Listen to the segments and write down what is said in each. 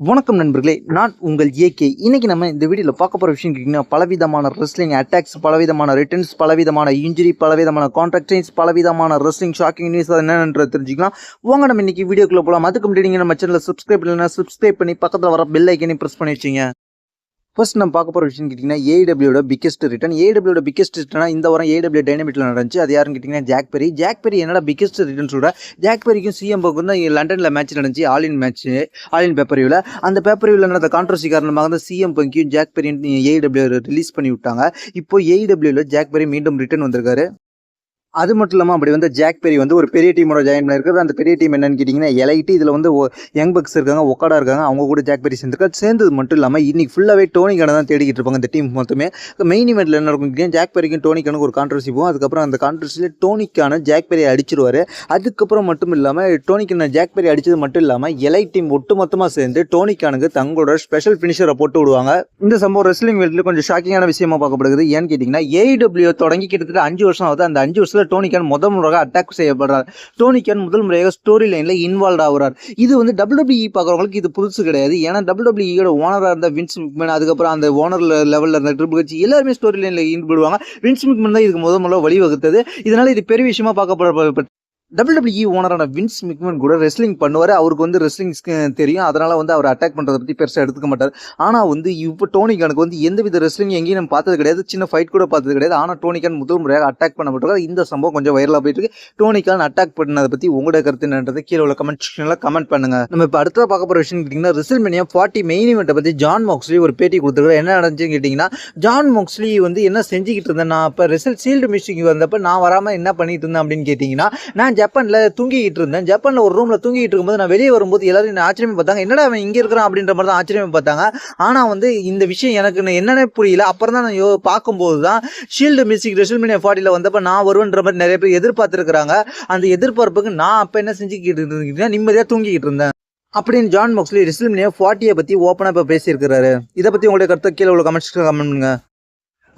வணக்கம் நண்பர்களே நான் உங்கள் ஏகே. இன்னைக்கு நம்ம இந்த வீடியோவில் பார்க்க போகிற விஷயம் கேட்டிங்கன்னா பலவிதமான ரெஸ்லிங் அட்டாக்ஸ் பலவிதமான ரிட்டர்ன்ஸ் பலவிதமான இன்ஜுரி பலவிதமான கான்ட்ராக்டைன்ஸ் பலவிதமான ரெஸ்லிங் ஷாக்கிங் நியூஸ் என்னன்றது தெரிஞ்சுக்கலாம். வாங்க நம்ம இன்னைக்கு வீடியோக்குள்ளே போகலாம் அதுக்கு முன்னாடி நீங்கள் நம்ம சேனலில் சப்ஸ்கிரைப் இல்லைன்னா சப்ஸ்கிரைப் பண்ணி பக்கத்தில் வர பெல் ஐக்கனே ப்ரெஸ் பண்ணி வச்சிங்க ஃபர்ஸ்ட் நம்ம பார்க்க போகிற விஷயம் கேட்டிங்கன்னா ஏடபிள்யூட பிக்கெஸ்ட் ரிட்டன் ஏடபிள்யூட பிக்கெஸ்ட் ரிட்டனா இந்த வாரம் ஏடபிள்யூ டைனமிட்டில் நடந்துச்சு அது யாருன்னு கேட்டிங்கன்னா ஜாக் பெரி ஜாக் பெரி என்னடா பிக்கெஸ்ட் ரிட்டர்ன் சொல்கிற ஜாக் பெரிக்கும் சிஎம் பக்கம் தான் லண்டனில் மேட்ச் நடந்துச்சு all in match all in pay per அந்த பேப்பர் வியூவில் நடந்த கான்ட்ரவர்சி காரணமாக தான் சிஎம் பங்கியும் ஜாக் பெரியும் ஏடபிள்யூ ரிலீஸ் பண்ணி விட்டாங்க இப்போ ஏடபிள்யூவில் ஜாக் பெரி மீண்டும் ரிட்டர்ன் வந்திருக்காரு அது மட்டும் இல்லாமல் அப்படி வந்து ஜாக் பெரி வந்து ஒரு பெரிய டீமோட ஜாயின் பண்ணியிருக்காரு அந்த பெரிய டீம் என்னன்னு கேட்டிங்கன்னா எலைட்டு இதில் வந்து யங் பக்ஸ் இருக்காங்க ஒக்காடா இருக்காங்க அவங்க கூட ஜாக் பெரி சேர்ந்துருக்காரு. சேர்ந்தது மட்டும் இல்லாமல் இன்றைக்கி ஃபுல்லாகவே டோனிக்கான தான் தேடிக்கிட்டு இருப்பாங்க இந்த டீம் மொத்தமே. மெயின் இவெண்ட்டில் என்ன இருக்கும் ஜாக் பெரிக்கும் டோனிக்கானுக்கு ஒரு கான்ட்ரவர்சி போகும். அதுக்கப்புறம் அந்த கான்ட்ரவர்சியில் டோனிக்கான ஜாக் பெரியை அடிச்சிருவார். அதுக்கப்புறம் மட்டும் இல்லாமல் டோனிக்கான ஜாக் பெரி அடிச்சது மட்டும் இல்லாமல் எலை டீம் ஒட்டுமொத்தமாக சேர்ந்து டோனிக்கானுக்கு தங்களோட ஸ்பெஷல் ஃபினிஷரை போட்டு விடுவாங்க. இந்த சம்பவம் ரெஸ்லிங் வேல்டில் கொஞ்சம் ஷாக்கிங்கான விஷயமா பார்க்கப்படுகிறது. ஏன்னு கேட்டிங்கன்னா ஏஇடபிள்யூ தொடங்கி கிட்டத்தட்ட அஞ்சு வருஷம் ஆகுது. அந்த அஞ்சு வருஷத்தில் டோனிக்கான் முதல் முறையாக அட்டாக் செய்யப்படுறார். டோனிக்கான் முதல் முறையாக ஸ்டோரி லைனில் இன்வால்வ் ஆகுறார். இது வந்து டபிள்யூபிஇ பார்க்குறவங்களுக்கு இது புதுசு கிடையாது. ஏன்னா டபிள்யூபிஇயோட ஓனராக இருந்த வின்ஸ் மிக்மேன் அதுக்கப்புறம் அந்த ஓனர் லெவலில் இருந்த ட்ரிபிள் கட்சி எல்லாருமே ஸ்டோரி லைனில் ஈடுபடுவாங்க. வின்ஸ் மிக்மேன் தான் இதுக்கு முதல் முதல்ல வழிவகுத்தது. இதனால் இது பெரிய விஷயமா பார்க்கப்பட டபிள்யூடபிள்யூ ஓனரான வின்ஸ் மிக்மன் கூட ரெஸ்லிங் பண்ணுவார். அவருக்கு வந்து ரெஸ்லிங் தெரியும். அதனால் வந்து அவர் அட்டாக் பண்ணுறதை பற்றி பெருசாக எடுத்துக்க மாட்டார். ஆனால் வந்து இப்போ டோனிகானுக்கு வந்து எந்த வித ரெஸ்லிங் எங்கேயும் நம்ம பார்த்தது கிடையாது. சின்ன ஃபைட் கூட பார்த்தது கிடையாது. ஆனால் டோனிகான் முதல் முறையாக அட்டாக் பண்ணப்பட்டிருக்காரு. இந்த சம்பவம் கொஞ்சம் வைரலாக போயிட்டு இருக்கு. டோனிகான் அட்டாக் பண்ணதை பற்றி உங்களோட கருத்து என்னன்றது கீழே உள்ள கமெண்ட் செக்ஷனில் கமெண்ட் பண்ணுங்க. நம்ம இப்போ அடுத்த பார்க்க போகிற விஷயம் கேட்டிங்கன்னா ரிசல்மேனியா ஃபார்ட்டி மெயின் இவெண்ட்டை பற்றி ஜான் மாக்ஸ்லி ஒரு பேட்டி கொடுத்துருக்காரு. என்ன நடந்துச்சுன்னு கேட்டிங்கன்னா ஜான் மோக்ஸ்லி வந்து என்ன செஞ்சுக்கிட்டு இருந்தேன் நான் இப்போ ரிசல்ட் சீல்டு மிஷினுக்கு வந்தப்போ நான் வராமல் என்ன பண்ணிட்டு இருந்தேன் அப்படின்னு கேட்டிங்கன்னா நான் ஜப்பானில் தூங்கிக்கிட்டு இருந்தேன். ஜப்பானில் ஒரு ரூமில் தூங்கிட்டு இருக்கும்போது நான் வெளியே வரும்போது எல்லாரும் என்ன ஆச்சரியமா பார்த்தாங்க. என்னடா அவன் இங்கே இருக்கிறான் அப்படின்ற மாதிரி தான் ஆச்சரியம் பார்த்தாங்க. ஆனால் வந்து இந்த விஷயம் எனக்கு என்னென்ன புரியல. அப்புறம் தான் நான் யோ பார்க்கும்போது தான் ஷீல்டு மியூசிக் ரெசில்மினியா ஃபார்ட்டியில் வந்தப்போ நான் வருவேன்ற மாதிரி நிறைய பேர் எதிர்பார்த்துருக்குறாங்க. அந்த எதிர்பார்ப்புக்கு நான் அப்போ என்ன செஞ்சுக்கிட்டு இருந்தேன்? நிம்மதியாக தூங்கிக்கிட்டு இருந்தேன். அப்படின்னு ஜான் மோக்ஸ்லி ரெசில்மினியா ஃபார்ட்டியை பற்றி ஓப்பனாக இப்போ பேசியிருக்கிறாரு. இதை பற்றி உங்களுடைய கருத்தை கீழே உள்ள கமெண்ட்ஸ்க்கு கமெண்ட் பண்ணுங்க.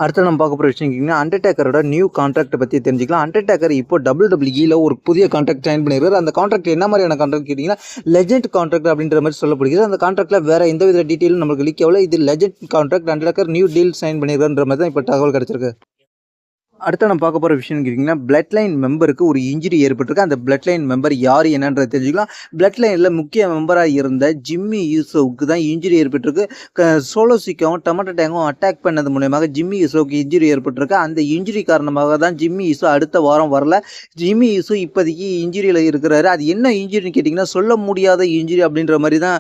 அடுத்து நம்ம பார்க்க போகிற விஷயம் கேட்டிங்கன்னா அண்டர்டேக்கரோட நியூ கான்ட்ராக்ட் பற்றி தெரிஞ்சிக்கலாம். அண்டர்டேக்கர் இப்போ டபுள் டபிள்யூல ஒரு புதிய கான்ட்ராக்ட் சைன் பண்ணிருக்காரு. அந்த கான்ட்ராக்ட் என்ன மாதிரியான கான்ட்ராக்ட் கேட்டிங்கன்னா லெஜெண்ட் கான்ட்ராக்ட் அப்படின்ற மாதிரி சொல்லப்படுகிறது. அந்த கான்ட்ராக்ட்ல வேற எந்த வித டீட்டெயிலும் நம்மளுக்கு லீக் ஆகல. இது legend contract Undertaker new deal sign பண்ணிருக்காருன்ற மாதிரி தான் இப்போ தகவல் கிடைச்சிருக்கு. அடுத்து நம்ம பார்க்க போகிற விஷயம் கேட்டிங்கன்னா பிளட் லைன் மெம்பருக்கு ஒரு இன்ஜுரி ஏற்பட்டிருக்கு. அந்த பிளட் லைன் மெம்பர் யார் என்னன்றதை தெரிஞ்சுக்கலாம். பிளட் லைனில் முக்கிய மெம்பராக இருந்த ஜிம்மி யூசோவுக்கு தான் இன்ஜுரி ஏற்பட்டிருக்கு. க- சோலோசிக்காவும் டொமேட்டோ டேங்கும் அட்டாக் பண்ணது மூலயமாக ஜிம்மி யூசோவுக்கு இன்ஜுரி ஏற்பட்டிருக்கு. அந்த இன்ஜுரி காரணமாக தான் ஜிம்மி யூசோ அடுத்த வாரம் வரல. ஜிம்மி யூசோ இப்போதைக்கு இன்ஜுரியில் இருக்கிறாரு. அது என்ன இன்ஜுரின்னு கேட்டிங்கன்னா சொல்ல முடியாத இன்ஜுரி அப்படின்ற மாதிரி தான்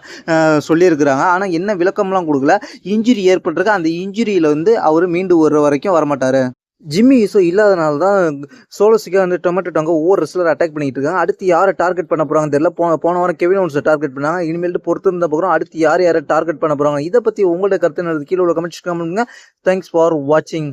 சொல்லியிருக்கிறாங்க. ஆனால் என்ன விளக்கம்லாம் கொடுக்கல. இன்ஜுரி ஏற்பட்டிருக்கு. அந்த இன்ஜுரியில் வந்து அவர் மீண்டு வர்ற வரைக்கும் வரமாட்டார். ஜிம்மி ஈசோ இல்லாதனால தான் சோலோசிக்கா வந்து டொமேட்டோ டாங்க ஒவ்வொரு ரெஸ்லர் அட்டாக் பண்ணிட்டு இருக்காங்க. அடுத்து யாரை டார்கெட் பண்ண போறாங்க தெரியல. போன போன வாரம் கெவின் ஒன்ஸை டார்கெட் பண்ணாங்க. இனிமேல் பொறுத்து இருந்த போகிறோம் அடுத்து யார் யாரை டார்கெட் பண்ண போறாங்க? இதை பற்றி உங்களோட கருத்து என்னது? கீழே உள்ள கமெண்ட்ஸ் கமெண்ட் தேங்க்ஸ் ஃபார் வாட்சிங்